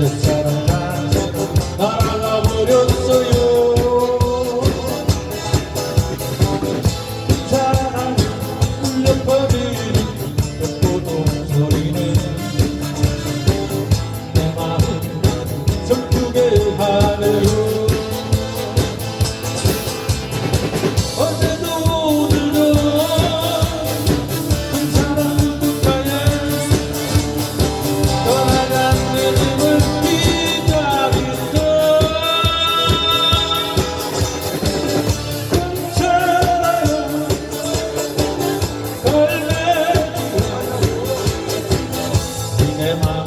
dançar. cinema.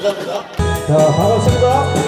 감사합니다. 자, 반갑습니다.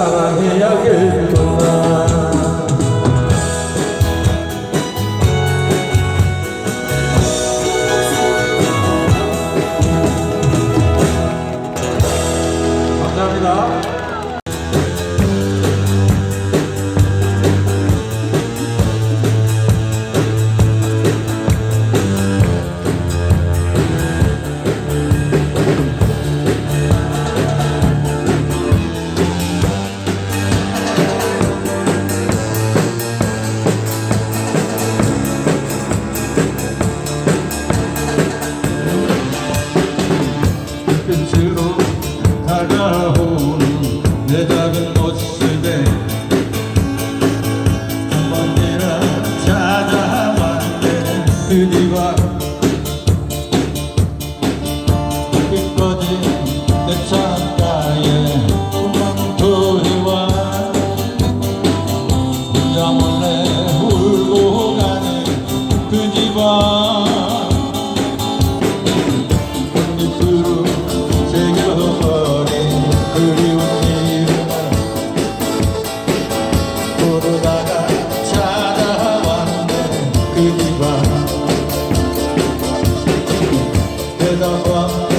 Yeah, yeah, yeah. 날아오는 내 작은 모습에 한 번이라 찾아왔네. 그리와 빛거진 내 창가에 풍망토리와. 흘려몰래 da paz.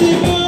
Thank you.